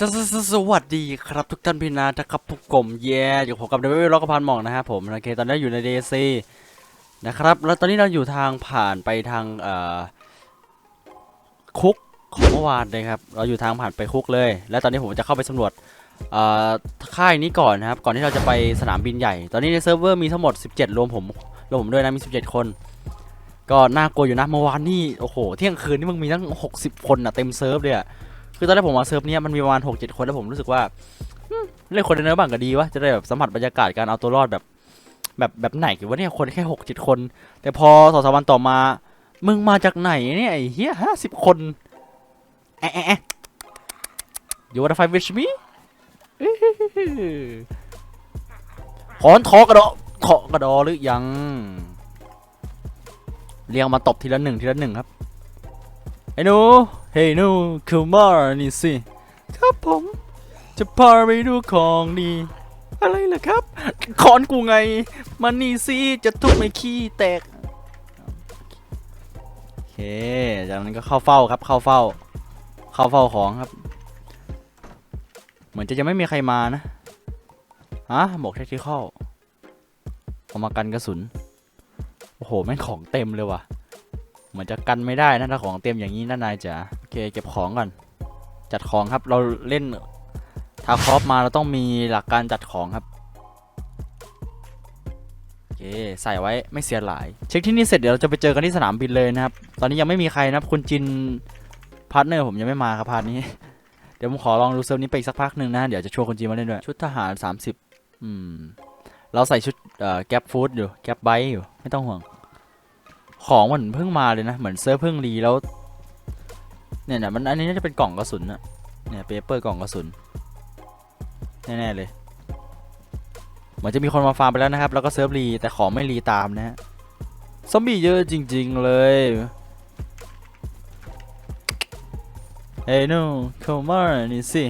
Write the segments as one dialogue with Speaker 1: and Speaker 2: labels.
Speaker 1: สสสวัสดีครับทุกท่านพี่นานะครับทุกกลมแย่อยู่ผมกับเดวิดล็อกพันหมองนะครับผมโอเคตอนนี้อยู่ในเดซีนะครับแล้วตอนนี้เราอยู่ทางผ่านไปทางเอ่อคุกของเมื่อวานเลยครับเราอยู่ทางผ่านไปคุกเลย และตอนนี้ผมจะเข้าไปสำรวจเอ่อค่ายนี้ก่อนนะครับ ก่อนที่เราจะไปสนามบินใหญ่ ตอนนี้ในเซิร์ฟเวอร์มีทั้งหมด 17 รวมผมรวมผมด้วยนะมี 17 คน ก็น่ากลัวอยู่นะเมื่อวานนี่โอ้โหเที่ยงคืนนี่มึงมีตั้ง 60 คนอะเต็มเซิร์ฟเลยอะ คือตอนแรกผมมาเซิร์ฟเนี้ยมันมีประมาณหกเจ็ดคนแล้วผมรู้สึกว่าอืมเล่นคนในเนื้อบ้างก็ดีวะจะได้แบบสัมผัสบรรยากาศการเอาตัวรอดแบบแบบแบบไหนกันวะเนี่ยคนแค่หกเจ็ดคน แต่พอสองสามวันต่อมา มึงมาจากไหนเนี่ยไอ้เหี้ยห้าสิบคนแอะแอะแอะ you wanna fight with me ขอนทอกระดอทอกระดอหรือยัง เรียงมาตบทีละหนึ่งทีละหนึ่งครับ ไอ้หนูเฮ้ยหนูเข้ามานี่สิ ครับผม จะพาไปดูของดี อะไรล่ะครับคอนกูไง มันนี่สิ จะทุบไม่ขี้แตก โอเค จากนั้นก็เข้าเฝ้าครับ เข้าเฝ้า เข้าเฝ้าของครับ เหมือนจะยังไม่มีใครมานะฮะบอกเทคนิคอลเอามากันกระสุน โอ้โห แม่งของเต็มเลยว่ะ เหมือนจะกันไม่ได้นะถ้าของเต็มอย่างนี้นะนายจ๋าโอเคเก็บของก่อน จัดของครับเราเล่นทาคอฟมาเราต้องมีหลักการจัดของครับโอเคใส่ไว้ไม่เสียหลาย เช็คที่นี่เสร็จเดี๋ยวเราจะไปเจอกันที่สนามบินเลยนะครับ ตอนนี้ยังไม่มีใครนะครับคุณจินพาร์ทเนอร์ผมยังไม่มาครับพาร์ทนี้ เดี๋ยวผมขอลองดูเซิร์ฟนี้ไปอีกสักพักหนึ่งนะเดี๋ยวจะชวนคุณจินมาเล่นด้วยชุดทหาร 30 อืมเราใส่ชุดเอ่อแก๊ปฟู้ดอยู่แก๊ปไบอยู่ไม่ต้องห่วง ของมันเพิ่งมาเลยนะ เหมือนเซิร์ฟเพิ่งรีแล้ว เนี่ยเนะมันอันนี้น่าจะเป็นกล่องกระสุนอะเนี่ยเปเปอร์กล่องกระสุนแน่ๆเลย เหมือนจะมีคนมาฟาร์มไปแล้วนะครับ แล้วก็เซิร์ฟรีแต่ของไม่รีตามนะฮะซอมบี้เยอะจริง ๆเลยเฮ้นูเข้ามานี่สิ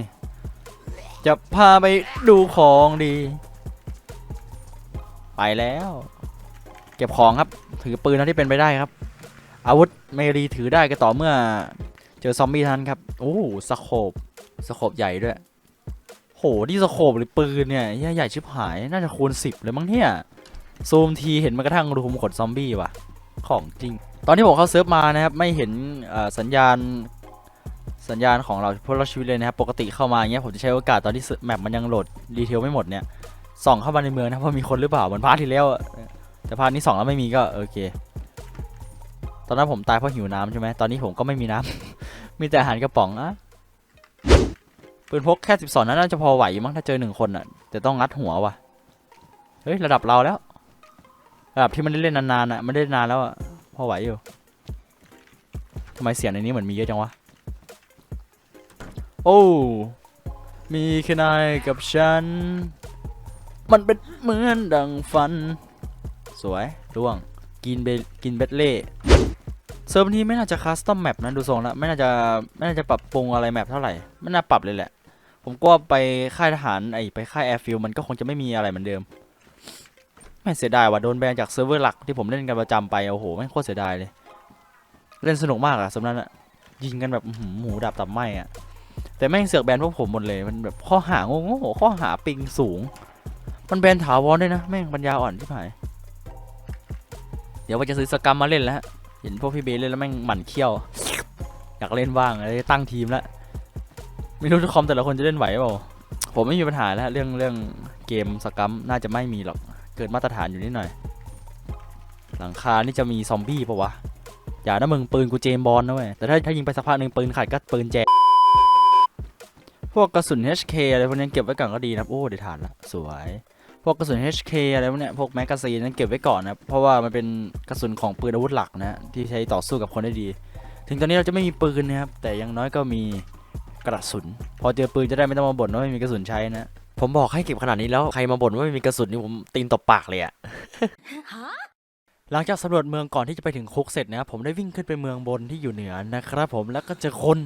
Speaker 1: จะพาไปดูของดี ไปแล้ว ก็บของครับ ถือปืนเท่าที่เป็นไปได้ครับ อาวุธเมรีถือได้ก็ต่อเมื่อ เจอซอมบี้ท่านั้นครับ โอ้สโคบสโคบใหญ่ด้วย โหนี่สโคบหรือปืนเนี่ยใหญ่ชิบหาย น่าจะคูณสิบเลยมั้งเนี่ย ซูมทีเห็นมันกระทั่งรูมขนซอมบี้ว่ะ ของจริง ตอนที่ผมเข้าเซิร์ฟมานะครับ ไม่เห็นสัญญาณสัญญาณของเราพลเราชีวิตเลยนะครับ ปกติเข้ามาอย่างเงี้ยผมจะใช้โอกาสตอนที่แมปมันยังโหลดดีเทลไม่หมดเนี่ยส่องเข้ามาในเมืองนะว่ามีคนหรือเปล่าเหมือนพาร์ทที่แล้ว แต่พาร์ทนี้สองแล้วไม่มีก็โอเค ตอนนั้นผมตายเพราะหิวน้ำใช่ไหมตอนนี้ผมก็ไม่มีน้ำ มีแต่อาหารกระป๋องอะปืนพกแค่สิบสองนั้นน่าจะพอไหวมั้งถ้าเจอหนึ่งคนอะแต่ต้องงัดหัวว่ะเฮ้ยระดับเราแล้ว ระดับที่มันได้เล่นนานๆอะไม่ได้นานแล้วอะพอไหวอยู่ทำไมเสียงในนี้เหมือนมีเยอะจังวะโอ้มีแค่นายกับฉัน มันเป็นเหมือนดังฟัน สวยร่วงกินเบกินเบดเล่เซิร์ฟนี้ไม่น่าจะคัสตอมแมปนะดูทรงแล้วไม่น่าจะไม่น่าจะปรับปรุงอะไรแมปเท่าไหร่ไม่น่าปรับเลยแหละ ผมก็ไปค่ายทหารไอไปค่ายแอร์ฟิลมันก็คงจะไม่มีอะไรเหมือนเดิมไม่เสียดายว่ะโดนแบนจากเซิร์ฟเวอร์หลักที่ผมเล่นกันประจำไปโอ้โหไม่โคตรเสียดายเลย เล่นสนุกมากอะสำนั้นอะยิงกันแบบหมูดับตับไหมอะแต่แม่งเสือกแบนพวกผมหมดเลยมันแบบข้อหาโง่ๆข้อหาปิงสูง มันแบนถาวรด้วยนะแม่งปัญญาอ่อนที่ผาย เดี๋ยวว่าจะซื้อสกรรมมาเล่นแล้วเห็นพวกพี่เบสเล่นแล้วแม่งหมั่นเขี้ยว อยากเล่นบ้างเลยตั้งทีมแล้วไม่รู้ทุกคอมแต่ละคนจะเล่นไหวเปล่าผมไม่มีปัญหาแล้วเรื่องเรื่องเกมสกรรมน่าจะไม่มีหรอกเกิดมาตรฐานอยู่นิดหน่อย หลังคานี่จะมีซอมบี้ปะวะอย่านะมึงปืนกูเจมบอลนะเว้ยแต่ถ้าถ้ายิงไปสักพักหนึ่งปืนขาดก็ปืนแจกพวกกระสุน HK อะไรพวกนี้เก็บไว้ก่อนก็ดีนะโอ้ได้ฐานละสวย พวกกระสุน HK อะไรพวกเนี้ยพวกแมกกาซีนนั้นเก็บไว้ก่อนนะเพราะว่ามันเป็นกระสุนของปืนอาวุธหลักนะที่ใช้ต่อสู้กับคนได้ดี ถึงตอนนี้เราจะไม่มีปืนนะครับแต่อยังน้อยก็มีกระสุน พอเจอปืนจะได้ไม่ต้องมาบ่นว่าไม่มีกระสุนใช้นะผมบอกให้เก็บขนาดนี้แล้วใครมาบ่นว่าไม่มีกระสุนนี่ผมตีนตบปากเลยอะหลังจากสำรวจเมืองก่อนที่จะไปถึงคุกเสร็จนะครับผมได้วิ่งขึ้นไปเมืองบนที่อยู่เหนือนะครับผมแล้วก็เจอคน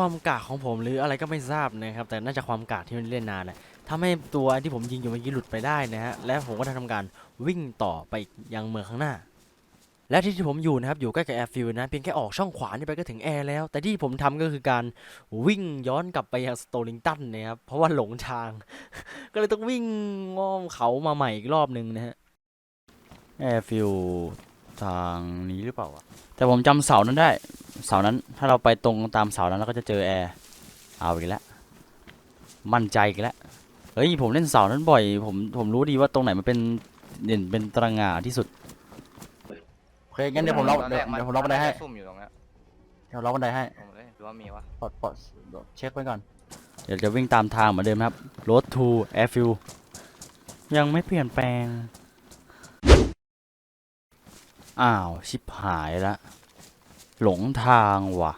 Speaker 1: ความกากของผมหรืออะไรก็ไม่ทราบนะครับ แต่น่าจะความกากที่มันเล่นนานแหละทำให้ตัวที่ผมยิงอยู่เมื่อกี้หลุดไปได้นะฮะ และผมก็ได้ทำการวิ่งต่อไปยังเมืองข้างหน้า และที่ที่ผมอยู่นะครับ อยู่ใกล้กับแอร์ฟิลนะ เพียงแค่ออกช่องขวานี่ไปก็ถึงแอร์แล้ว แต่ที่ผมทำก็คือการวิ่งย้อนกลับไปยังสโตลิงตันนะครับ เพราะว่าหลงทาง ก็เลยต้องวิ่งง้อมเขามาใหม่อีกรอบหนึ่งนะฮะ แอร์ฟิลทางนี้หรือเปล่าวะ แต่ผมจำเสานั้นได้ เสานั้นถ้าเราไปตรงตามเสานั้นเราก็จะเจอแอร์เอาอีกแล้วมั่นใจอีกแล้วเฮ้ยผมเล่นเสานั้นบ่อย ผมผมรู้ดีว่าตรงไหนมันเป็นเด่นเป็นตระหง่าที่สุดโอเคงั้นเดี๋ยวผมล็อก
Speaker 2: ตน
Speaker 1: เดี๋
Speaker 2: แร
Speaker 1: ยว
Speaker 2: มัน
Speaker 1: เดี๋ยวผมล็อกบันไดให้
Speaker 2: ซุ่มอยู่ตรงเนี้ย
Speaker 1: เดี๋ยวล็อกบันไดให้
Speaker 2: ผมเลยดูว่ามีวะ
Speaker 1: ปลดปลดเช็คไว้ก่อนเดี๋ยวจะวิ่งตามทางเหมือนเดิมครับ Road to Airfield ยังไม่เปลี่ยนแปลง อ้าว ชิบหายละ หลงทางว่ะ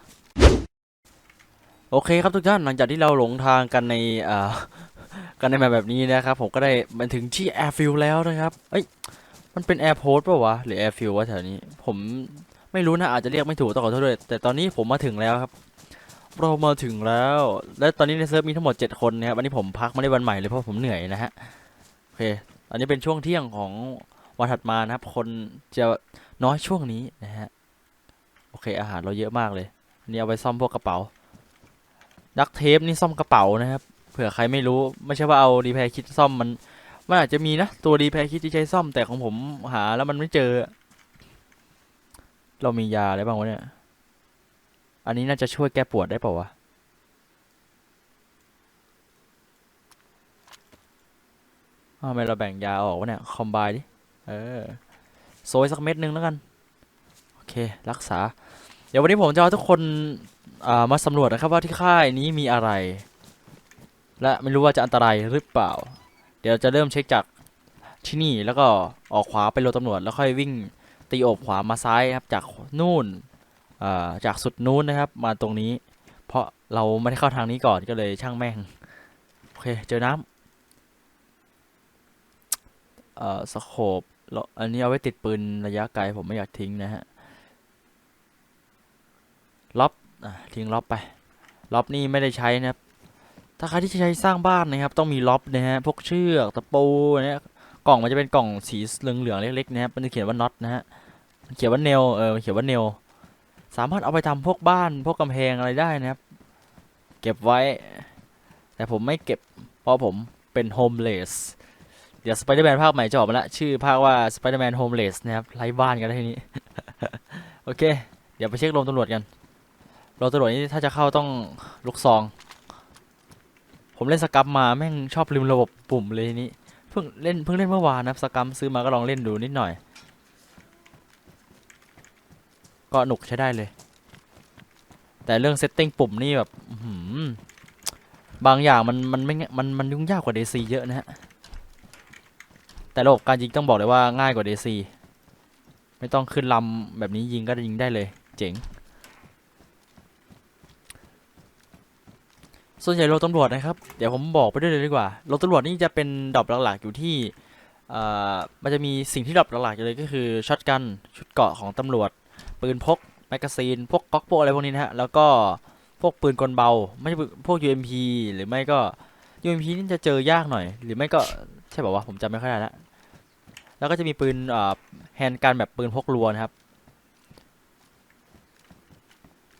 Speaker 1: โอเคครับทุกท่านหลังจากที่เราหลงทางกันในอ่ากันในแบบแบบนี้นะครับ ผมก็ได้มาถึงที่ Airfield แล้วนะครับ เอ้ยมันเป็น Airport ป่าวะหรือ Airfield วะแถวนี้ ผมไม่รู้นะอาจจะเรียกไม่ถูกต้องขอโทษด้วย แต่ตอนนี้ผมมาถึงแล้วครับ เรามาถึงแล้ว และตอนนี้ในเซิร์ฟมีทั้งหมด 7 คนนะครับวันนี้ผมพักมาได้วันใหม่เลยเพราะผมเหนื่อยนะฮะโอเคอันนี้เป็นช่วงเที่ยงของวันถัดมานะครับ คนจะ น้อยช่วงนี้นะฮะ โอเคอาหารเราเยอะมากเลยอันนี้เอาไปซ่อมพวกกระเป๋า ดักเทปนี่ซ่อมกระเป๋านะครับ เผื่อใครไม่รู้ไม่ใช่ว่าเอาดีแพรคิดซ่อมมัน มันอาจจะมีนะ ตัวดีแพรคิดที่ใช้ซ่อมแต่ของผมหาแล้วมันไม่เจอ เรามียาอะไรบ้างวะเนี่ย อันนี้น่าจะช่วยแก้ปวดได้เปล่าวะทำไมเราแบ่งยาออกวะเนี่ย คอมไบดิ เออ โซยสักเม็ดหนึงแล้วกัน โอเค รักษา เดี๋ยววันนี้ผมจะเอาทุกคนมาสำรวจนะครับว่าที่ค่ายนี้มีอะไร และไม่รู้ว่าจะอันตรายหรือเปล่า เดี๋ยวจะเริ่มเช็คจากที่นี่แล้วก็ออกขวาไปโรถตำรวจแล้วค่อยวิ่งตีโอบขวามาซ้ายครับจากนู่นอ่าจากสุดนู้นนะครับมาตรงนี้ เพราะเราไม่ได้เข้าทางนี้ก่อนก็เลยช่างแม่ง โอเค เจอน้ำเอ่อสโคปแล้ว อันนี้เอาไว้ติดปืนระยะไกลผมไม่อยากทิ้งนะฮะล็อบทิ้งล็อบไปล็อบนี่ไม่ได้ใช้นะครับ ถ้าใครที่จะใช้สร้างบ้านนะครับ ต้องมีล็อบนะฮะพวกเชือกตะปูเนี่ยกล่องมันจะเป็นกล่องสีเหลืองๆเล็กๆนะครับมันจะเขียนว่าน็อตนะฮะมันเขียนว่าเนลเออมันเขียนว่าเนลสามารถเอาไปทำพวกบ้านพวกกำแพงอะไรได้นะครับ เก็บไว้ แต่ผมไม่เก็บเพราะผมเป็นโฮมเลส เดี๋ยวสไปเดอร์แมนภาคใหม่จะออกมาละชื่อภาคว่าสไปเดอร์แมนโฮมเลสนะครับไร้บ้านกันได้ทีนี้ โอเค เดี๋ยวไปเช็คโรงตำรวจกันโรงตำรวจนี่ถ้าจะเข้าต้องลูกซอง ผมเล่นสกัมมาแม่งชอบลืมระบบปุ่มเลยทีนี้เพิ่งเล่นเพิ่งเล่นเมื่อวานนะสกัมซื้อมาก็ลองเล่นดูนิดหน่อย ก็หนุกใช้ได้เลย แต่เรื่องเซตติ้งปุ่มนี่แบบบางอย่างมันมันไม่ง่ายมันมันยุ่งยากกว่าเดซีเยอะนะฮะ แต่ระบบการยิงต้องบอกเลยว่าง่ายกว่าเดซีไม่ต้องขึ้นลำแบบนี้ยิงก็ยิงได้เลย เจ๋ง ส่วนใหญ่รถตำรวจนะครับ เดี๋ยวผมบอกไปด้วยเลยดีกว่ารถตำรวจนี่จะเป็นดรอปหลักๆอยู่ที่มันจะมีสิ่งที่ดรอปหลักๆอยู่เลยก็คือช็อตกันชุดเกราะของตำรวจ ปืนพกแมกกาซีน พวกก๊อกโปอะไรพวกนี้นะฮะ แล้วก็พวกปืนกลเบา ไม่ใช่พวก UMP หรือไม่ก็ UMP นี่จะเจอยากหน่อย หรือไม่ก็ใช่ป่าวะผมจำไม่ค่อยได้ล้ว แล้วก็จะมีปืนแฮนด์การแบบปืนพกรัวนะครับ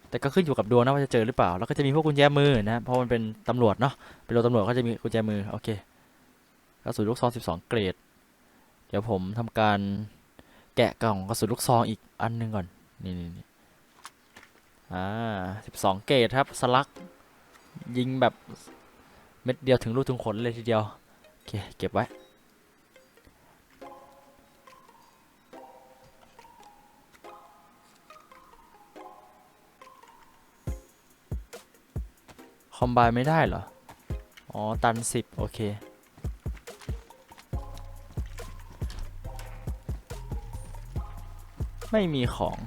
Speaker 1: แต่ก็ขึ้นอยู่กับดวงนะว่าจะเจอหรือเปล่า แล้วก็จะมีพวกกุญแจมือนะเพราะมันเป็นตำรวจเนาะเป็นรถตำรวจก็จะมีกุญแจมือโอเคกระสุนลูกซอง12 เกรด เดี๋ยวผมทำการแกะกล่องกระสุนลูกซองอีกอันหนึงก่อนนี่นี่นี่อ่าสิบสองเกตครับสลักยิงแบบเม็ดเดียวถึงลูกถึงขนเลยทีเดียวโอเคเก็บไว้ อมไบไม่ได้เหรอ อ๋อ ตันสิบโอเค ไม่มีของ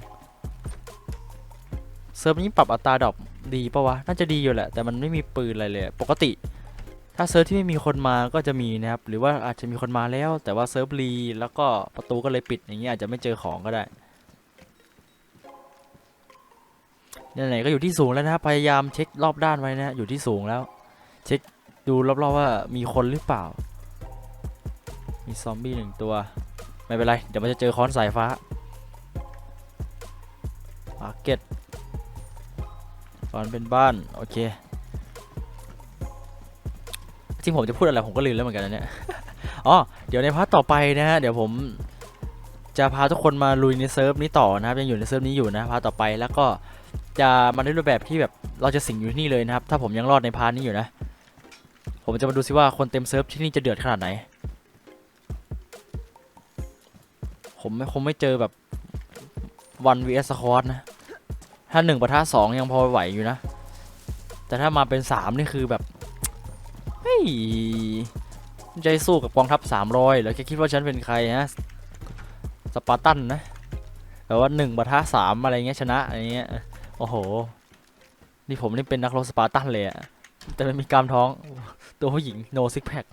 Speaker 1: เซิร์ฟนี้ปรับอัตราดรอปดีปะวะ น่าจะดีอยู่แหละ แต่มันไม่มีปืนอะไรเลย ปกติ ถ้าเซิร์ฟที่ไม่มีคนมาก็จะมีนะครับ หรือว่าอาจจะมีคนมาแล้ว แต่ว่าเซิร์ฟรีแล้วก็ประตูก็เลยปิดอย่างเงี้ยอาจจะไม่เจอของก็ได้ ไหนๆก็อยู่ที่สูงแล้วนะพยายามเช็ครอบด้านไว้นะอยู่ที่สูงแล้ว เช็คดูรอบๆว่ามีคนหรือเปล่า มีซอมบี้หนึ่งตัว ไม่เป็นไร เดี๋ยวมันจะเจอค้อนสายฟ้ามาเก็ตค้อนเป็นบ้าน โอเค จริงผมจะพูดอะไรผมก็ลืมแล้วเหมือนกันนะเนี่ย อ๋อ เดี๋ยวในพาร์ทต่อไปนะฮะ เดี๋ยวผมจะพาทุกคนมาลุยในเซิร์ฟนี้ต่อนะครับยังอยู่ในเซิร์ฟนี้อยู่นะพาร์ทต่อไปแล้วก็ จะมาในรูปแบบที่แบบเราจะสิงอยู่ที่นี่เลยนะครับ ถ้าผมยังรอดในพาร์ทนี้อยู่นะ ผมจะมาดูซิว่าคนเต็มเซิร์ฟที่นี่จะเดือดขนาดไหน ผมไม่คงไม่เจอแบบวัน vs สควอตนะ ถ้าหนึ่งประทะสองยังพอไหวอยู่นะ แต่ถ้ามาเป็นสามนี่คือแบบเฮ้ยใจสู้กับกองทัพสามร้อยแล้วแกคิดว่าฉันเป็นใครฮะสปาร์ตันนะแบบว่าหนึ่งประทะสามอะไรเงี้ยชนะอะไรเงี้ย โอ้โห นี่ผมนี่เป็นนักรบสปาร์ตันเลยอะแต่ไม่มีกล้ามท้อง ตัวผู้หญิง no six pack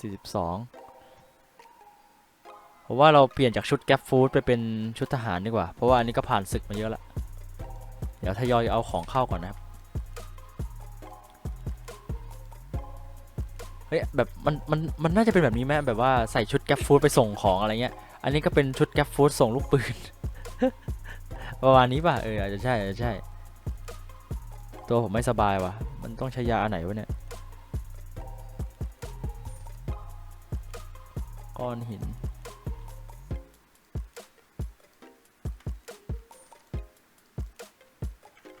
Speaker 1: สี่สิบสองผมว่าเราเปลี่ยนจากชุดแก p ฟู้ดไปเป็นชุดทหารดีกว่า เพราะว่าอันนี้ก็ผ่านศึกมาเยอะละ เดี๋ยวทยอยเอาของเข้าก่อนนะครับ เฮ้ยแบบมันมันมันน่าจะเป็นแบบนี้ไหมแบบว่าใส่ชุดแก p ฟู้ดไปส่งของอะไรเงี้ย อันนี้ก็เป็นชุดแก p ฟู้ดส่งลูกปืน ประมาณนี้ป่ะเอออาจจะใช่อาจจะใช่ ตัวผมไม่สบายว่ะมันต้องใช้ยาอันไหนวะเนี่ยก้อนหิน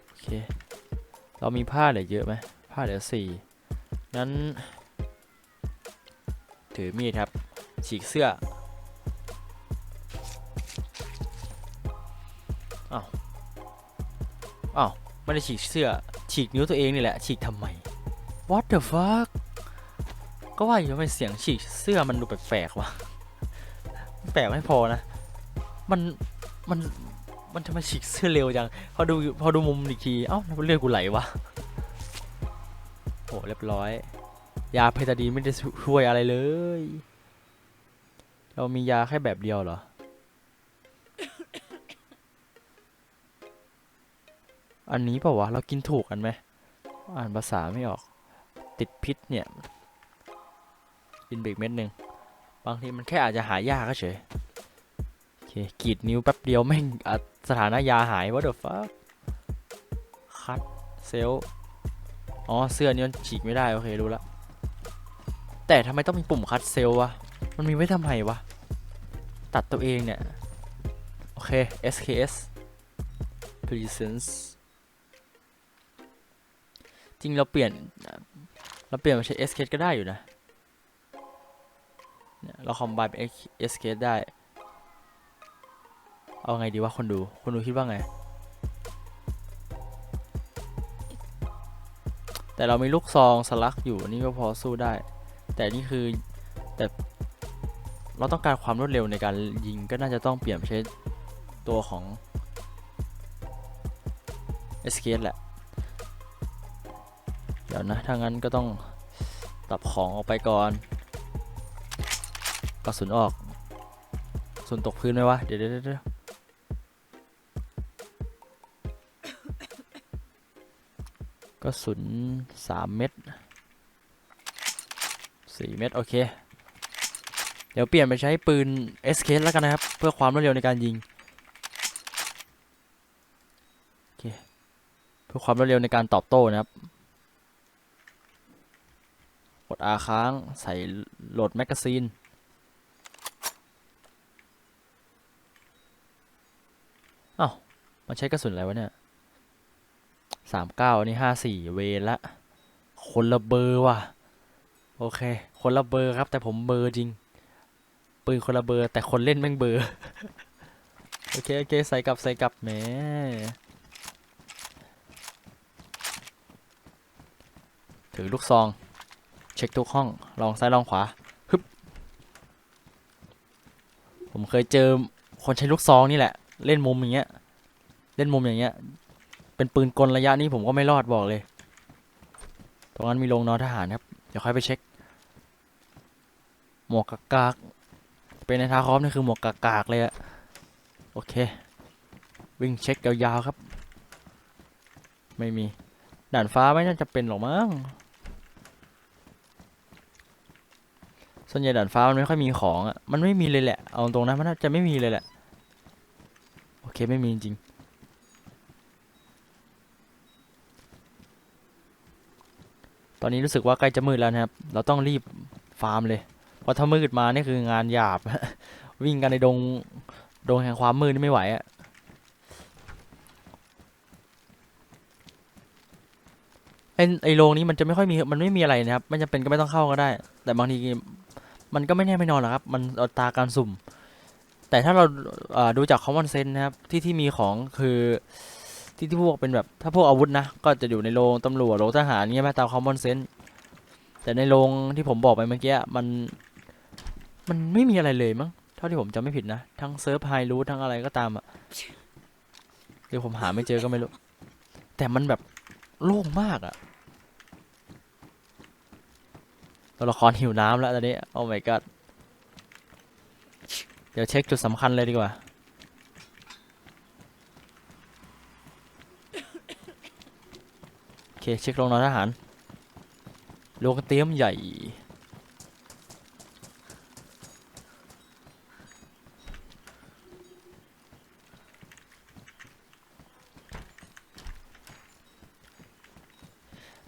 Speaker 1: โอเค เรามีผ้าเหลือเยอะไหมผ้าเหลือสี่งั้น ถือมีดครับ ฉีกเสื้อ ไม่ได้ฉีกเสื้อ ฉีกนิ้วตัวเองนี่แหละ ฉีกทำไม What the fuck ก็ว่าอยู่ทำไมเสียงฉีกเสื้อมันดูแปลกๆวะแปลกไม่พอนะ มันมันมันทำไมฉีกเสื้อเร็วจัง พอดูพอดูมุมอีกที เอ้าเลือดกูไหลวะโหเรียบร้อย ยาเพตาดีนไม่ได้ช่วยอะไรเลย เรามียาแค่แบบเดียวเหรอ อันนี้เปล่าวะ เรากินถูกกันไหม อ่านภาษาไม่ออก ติดพิษเนี่ย กินเบรกเม็ดหนึ่ง บางทีมันแค่อาจจะหายากก็เฉย โอเคกีดนิ้วแป๊บเดียวแม่งสถานะยาหาย what the fuck คัดเซลอ๋อ เสื้อนี้มันฉีกไม่ได้ โอเค รู้ละ แต่ทำไมต้องมีปุ่มคัดเซลลวะ มันมีไว้ทำไมวะ ตัดตัวเองเนี่ย โอเค SKS presence จริงเราเปลี่ยน เราเปลี่ยนมาใช้ SKS ก็ได้อยู่นะเราคอมไบเป็น SKS ได้ เอาไงดีวะคนดูคนดูคิดว่าไง แต่เรามีลูกซองสลักอยู่นี่ก็พอสู้ได้ แต่นี่คือแต่เราต้องการความรวดเร็วในการยิงก็น่าจะต้องเปลี่ยนใช้ตัวของ SKS แหละ ดี๋ยวนะ ถ้างั้นก็ต้องตับของออกไปก่อนกระสุนออกกระสุนตกพื้นไหมวะ เดี๋ยวเดี๋ยวกระสุนสามเม็ดสี่เม็ดโอเค เดี๋ยวเปลี่ยนไปใช้ปืน SK แล้วกันนะครับ เพื่อความรวดเร็วในการยิงโอเคเพื่อความรวดเร็วในการตอบโต้นะครับ ด R ค้าง ใส่โหลดแมกกาซีนอ้า มันใช้กระสุนอะไรวะเนี่ยสามเก้านี่ห้าสี่เวละ คนละเบอร์ว่ะ โอเค คนละเบอร์ครับ แต่ผมเบอร์จริง ปืนคนละเบอร์ แต่คนเล่นแม่งเบอร์ โอเค โอเค ใส่กลับ ใส่กลับแหมถือลูกซอง เช็คทุกห้อง ลองซ้ายลองขวาฮึบผมเคยเจอคนใช้ลูกซองนี่แหละ เล่นมุมอย่างเงี้ย เล่นมุมอย่างเงี้ย เป็นปืนกลระยะนี้ผมก็ไม่รอดบอกเลย ตรงนั้นมีโรงนอนทหารครับ เดี๋ยวค่อยไปเช็ค หมวกกากาเป็นในทาคอมนี่คือหมวกกากากเลยอะโอเค วิ่งเช็คยาวๆครับ ไม่มี ด่านฟ้าไม่น่าจะเป็นหรอกมั้ง ส่วนใหญ่ดานฟ้ามันไม่ค่อยมีของอะ มันไม่มีเลยแหละ เอาตรงนะมันจะไม่มีเลยแหละ โอเคไม่มีจริง ตอนนี้รู้สึกว่าใกล้จะมืดแล้วนะครับ เราต้องรีบฟาร์มเลย เพราะถ้ามืดมานี่คืองานหยาบ วิ่งกันในดง ดงแห่งความมืดนี่ไม่ไหวอะ ไอไอโรงนี้มันจะไม่ค่อยมีมันไม่มีอะไรนะครับไม่จำเป็นก็ไม่ต้องเข้าก็ได้ แต่บางทีมันก็ไม่แน่ไม่นอนหรอกครับ มันเอาตาการสุ่ม แต่ถ้าเราดูจาก common sense นะครับที่ที่มีของคือที่ที่พวกเป็นแบบถ้าพวกอาวุธนะก็จะอยู่ในโรงตำรวจโรงทหารเงี้ยไหมตาม common sense แต่ในโรงที่ผมบอกไปเมื่อกี้มันมันไม่มีอะไรเลยมั้งเท่าที่ผมจำไม่ผิดนะ ทั้งเซิร์ฟไฮรูททั้งอะไรก็ตามอะเดี๋ยวผมหาไม่เจอก็ไม่รู้ แต่มันแบบ โล่งมากอะตัวละครหิวน้ำแล้วตอนนี้ โอ้ my god เดี๋ยวเช็คจุดสำคัญเลยดีกว่า โอเค เช็คโรงนอนทหารโรงเตรียมใหญ่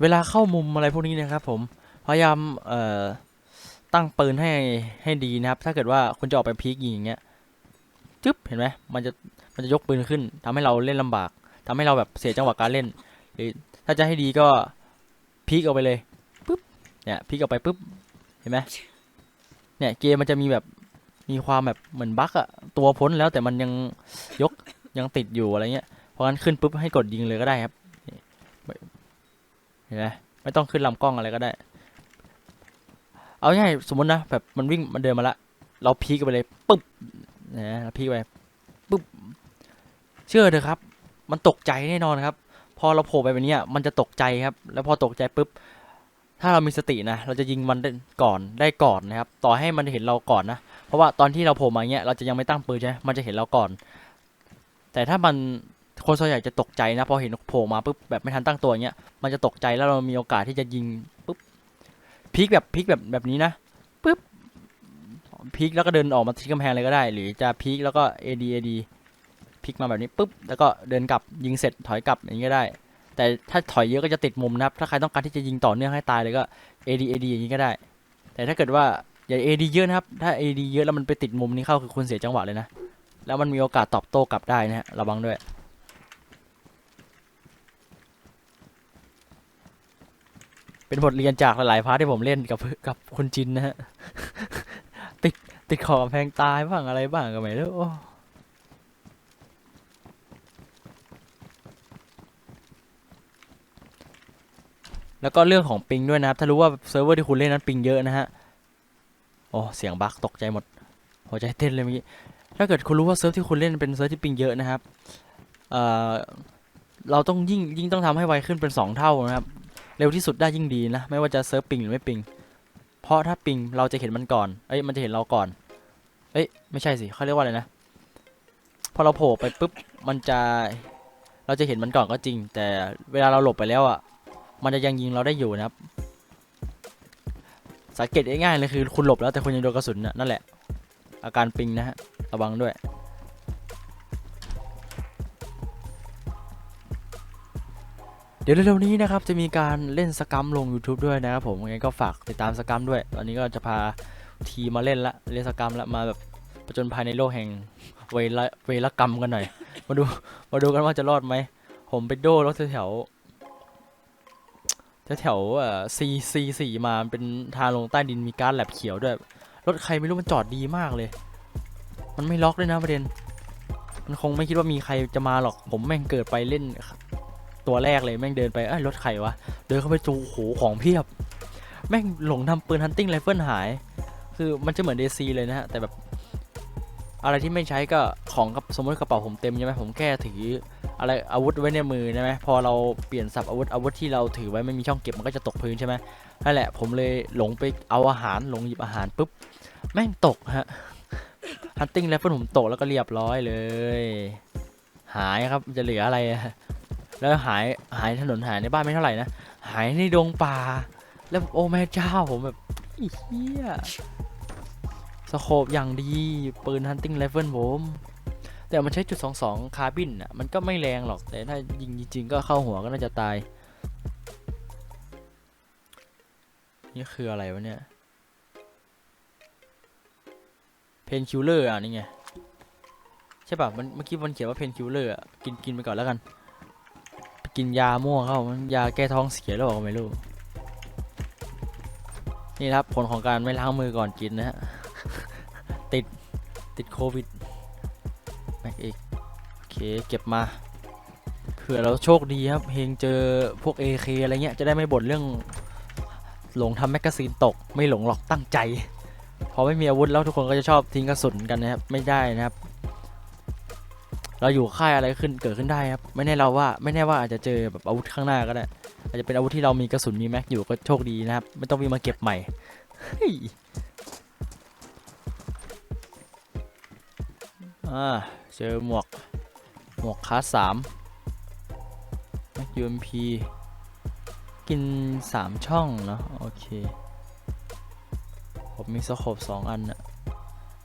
Speaker 1: เวลาเข้ามุมอะไรพวกนี้นะครับผมพยายามเอ่อตั้งปืนให้ให้ดีนะครับ ถ้าเกิดว่าคุณจะออกไปพีกยิงอย่างเงี้ยจึ๊บเห็นไหมมันจะมันจะยกปืนขึ้นทำให้เราเล่นลำบากทำให้เราแบบเสียจังหวะการเล่นหรือถ้าจะให้ดีก็พีกออกไปเลยปุ๊บเนี่ยพีกออกไปปุ๊บเห็นไหมเนี่ยเกมมันจะมีแบบมีความแบบเหมือนบั๊กอะตัวพ้นแล้วแต่มันยังยกยังติดอยู่อะไรเงี้ยเพราะงั้นขึ้นปุ๊บให้กดยิงเลยก็ได้ครับ เห็นไหมไม่ต้องขึ้นลำกล้องอะไรก็ได้ เอาง่ายๆสมมตินะแบบมันวิ่งมันเดินมาละ เราพีกไปเลยปุ๊บนะเราพีกไปปุ๊บเชื่อเถอะครับ มันตกใจแน่นอนครับ พอเราโผล่ไปแบบนี้มันจะตกใจครับ แล้วพอตกใจปุ๊บถ้าเรามีสตินะ เราจะยิงมันได้ก่อนได้ก่อนนะครับ ต่อให้มันเห็นเราก่อนนะ เพราะว่าตอนที่เราโผล่มาเงี้ย เราจะยังไม่ตั้งปืนใช่ไหมมันจะเห็นเราก่อน แต่ถ้ามัน คนส่วนใหญ่จะตกใจนะพอเห็นโผล่มาปุ๊บแบบไม่ทันตั้งตัวเงี้ยมันจะตกใจแล้วเรามีโอกาสที่จะยิงปุ๊บพีกแบบพีกแบบแบบนี้นะปุ๊บพีกแล้วก็เดินออกมาที่กำแพงเลยก็ได้ หรือจะพีกแล้วก็ AD AD พีกมาแบบนี้ปุ๊บแล้วก็เดินกลับยิงเสร็จถอยกลับอย่างนี้ก็ได้ แต่ถ้าถอยเยอะก็จะติดมุมนะครับ ถ้าใครต้องการที่จะยิงต่อเนื่องให้ตายเลยก็ AD AD อย่างนี้ก็ได้ แต่ถ้าเกิดว่าอย่า AD เยอะนะครับ ถ้า AD เยอะแล้วมันไปติดมุมนี้เข้าคือคุณเสียจังหวะเลยนะ แล้วมันมีโอกาสตอบโต้กลับได้นะฮะระวังด้วย เป็นบทเรียนจากหลายๆพาร์ทที่ผมเล่นกับกับคุณจินนะฮะ ติดติดขอบแพงตายบ้างอะไรบ้างก็ไม่รู้แล้วก็เรื่องของปิงด้วยนะครับ ถ้ารู้ว่าเซิร์ฟเวอร์ที่คุณเล่นนั้นปิงเยอะนะฮะ โอ้ เสียงบั๊กตกใจหมด หัวใจเต้นเลยเมื่อกี้ ถ้าเกิดคุณรู้ว่าเซิร์ฟที่คุณเล่นเป็นเซิร์ฟที่ปิงเยอะนะครับ เอ่อ เราต้องยิ่งยิ่งต้องทำให้ไวขึ้นเป็นสองเท่านะครับ เร็วที่สุดได้ยิ่งดีนะ ไม่ว่าจะเซิร์ฟปิงหรือไม่ปิง เพราะถ้าปิงเราจะเห็นมันก่อน เอ้ยมันจะเห็นเราก่อน เอ้ยไม่ใช่สิเขาเรียกว่าอะไรนะ พอเราโผล่ไปปุ๊บมันจะ เราจะเห็นมันก่อนก็จริง แต่เวลาเราหลบไปแล้วอะ มันจะยังยิงเราได้อยู่นะครับ สังเกตง่ายๆเลยคือคุณหลบแล้วแต่คุณยังโดนกระสุนนะนั่นแหละ อาการปิงนะฮะระวังด้วย เดี๋ยวเร็วๆนี้นะครับจะมีการเล่นสกัมลง YouTube ด้วยนะครับผมยังไงก็ฝากติดตามสกัมด้วย ตอนนี้ก็จะพาทีมาเล่นละเล่นสกัมละมาแบบประจนภายในโลกแห่งเวรเวรกรรมกันหน่อย มาดูมาดูกันว่าจะรอดไหม ผมไปโดรถแถวแถวเอ่อซีซีสี่มาเป็นทางลงใต้ดินมีการแลบเขียวด้วย รถใครไม่รู้มันจอดดีมากเลย มันไม่ล็อกด้วยนะประเด็น มันคงไม่คิดว่ามีใครจะมาหรอกผมแม่งเกิดไปเล่น ตัวแรกเลยแม่งเดินไปเอ้ยรถใครวะ เดินเข้าไปจูโหของเพียบ แม่งหลงทำปืนฮันติ n งไรเฟิลหาย คือมันจะเหมือนเดซีเลยนะฮะ แต่แบบ อะไรที่ไม่ใช้ก็ของกับสมมติกระเป๋าผมเต็มใช่ไหมผมแค่ถืออะไรอาวุธไว้ในมือใช่ไหมพอเราเปลี่ยนสับอาวุธอาวุธที่เราถือไว้ไม่มีช่องเก็บมันก็จะตกพื้นใช่ไหมนั่นแหละผมเลยหลงไปเอาอาหารหลงหยิบอาหารปุ๊บแม่งตกฮะฮันติ n งไรเฟิลผมตกแล้วก็เรียบร้อยเลย หายครับจะเหลืออะไรอะ แล้วหายหายถนนหายในบ้านไม่เท่าไหร่นะ หายในดงป่า แล้วโอ้แม่เจ้าผมแบบอ้เฮียสโคปอย่างดี ปืน hunting rifle ผม แต่มันใช้จุด22คาร์บินอะ มันก็ไม่แรงหรอก แต่ถ้ายิงจริงๆก็เข้าหัวก็น่าจะตาย นี่คืออะไรวะเนี่ย เพนคิลเลอร์อะนี่ไง ใช่ป่ะ มันเมื่อกี้มันเขียนว่าเพนคิลเลอร์อะ กินกินไปก่อนแล้วกัน กินยาม่วงเข้ามันยาแก้ท้องเสียหรือเปล่าไม่รู้ นี่ครับผลของการไม่ล้างมือก่อนกินนะฮะ ติด ติดโควิดแม็กเอกโอเคเก็บมาเผื่อเราโชคดีครับเฮงเจอพวก AK อะไรเงี้ยจะได้ไม่บ่นเรื่องหลงทำแมกกาซีนตกไม่หลงหรอกตั้งใจ พอไม่มีอาวุธแล้วทุกคนก็จะชอบทิ้งกระสุนกันนะครับ ไม่ได้นะครับ เราอยู่ค่ายอะไรขึ้นเกิดขึ้นได้ครับไม่แน่เราว่าไม่แน่ว่าอาจจะเจอแบบอาวุธข้างหน้าก็ได้ อาจจะเป็นอาวุธที่เรามีกระสุนมีแม็กอยู่ก็โชคดีนะครับ ไม่ต้องวิ่งมาเก็บใหม่เฮ้ยอ่าเจอหมวก หมวกคาสสามแม็กยูเอ็มพีกินสามช่องเนาะโอเค ผมมีสโคปสองอันอะ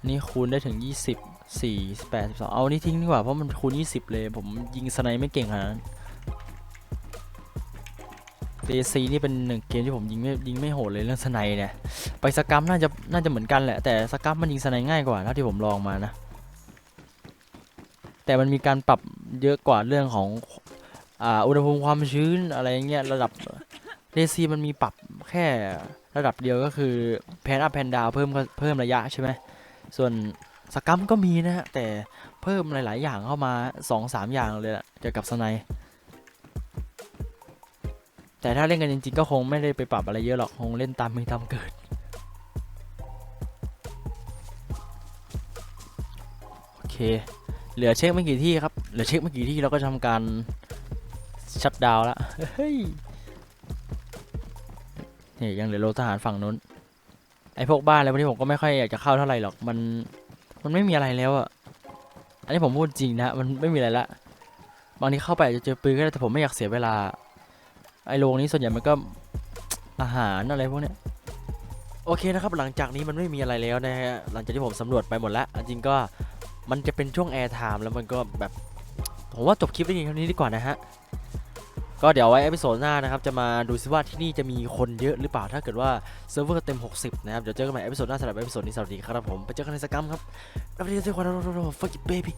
Speaker 1: นี่คูณได้ถึง 20 4 8 12เอานี่ทิ้งดีกว่าเพราะมันคูณ20เลย ผมยิงสไนไม่เก่งขนาดนั้น DC นี่เป็นหนึ่งเกมที่ผมยิงไม่ยิงไม่โหดเลยเรื่องสไนเนี่ยไปสกัมน่าจะน่าจะเหมือนกันแหละแต่สกัมมันยิงสไนง่ายกว่าเท่าที่ผมลองมานะ แต่มันมีการปรับเยอะกว่าเรื่องของอ่าอุณหภูมิความชื้นอะไรเงี้ยระดับ DC มันมีปรับแค่ระดับเดียวก็คือแพนอัพแพนดาวเพิ่มเพิ่มระยะใช่ไหมส่วน สกัมก็มีนะฮะ แต่เพิ่มหลาย ๆ อย่างเข้ามา 2-3 อย่างเลยแหละเกี่ยวกับสไนด์แต่ถ้าเล่นกันจริง ๆ ก็คงไม่ได้ไปปรับอะไรเยอะหรอก คงเล่นตามมีตามเกิด โอเค เหลือเช็คไม่กี่ที่ครับ เหลือเช็คไม่กี่ที่เราก็ทำการชัดดาวน์ละเฮ้ยนี่ยังเหลือโลทหารฝั่งนู้นไอพวกบ้านอะไรพวกนี้ผมก็ไม่ค่อยอยากจะเข้าเท่าไหร่หรอกมัน มันไม่มีอะไรแล้วอะอันนี้ผมพูดจริงนะ มันไม่มีอะไรละ บางทีเข้าไปจะเจอปืนก็ได้แต่ผมไม่อยากเสียเวลา ไอโรงนี้ส่วนใหญ่มันก็อาหารอะไรพวกเนี้ย โอเคนะครับ หลังจากนี้มันไม่มีอะไรแล้วนะฮะ หลังจากที่ผมสำรวจไปหมดแล้วจริงก็มันจะเป็นช่วงแอร์ไทม์แล้วมันก็แบบ ผมว่าจบคลิปไว้เพียงเท่านี้ดีกว่านะฮะ ก็เดี๋ยวไว้เอพิโซดหน้านะครับจะมาดูซิว่าที่นี่จะมีคนเยอะหรือเปล่าถ้าเกิดว่าเซิร์ฟเวอร์เต็ม 60 นะครับ เดี๋ยวเจอกันใหม่เอพิโซดหน้าสำหรับเอพิโซดนี้สวัสดีครับผม ไปเจอกันในสกัมครับแล้ววันนี้เจอกันนะฟักกิ้เบบี้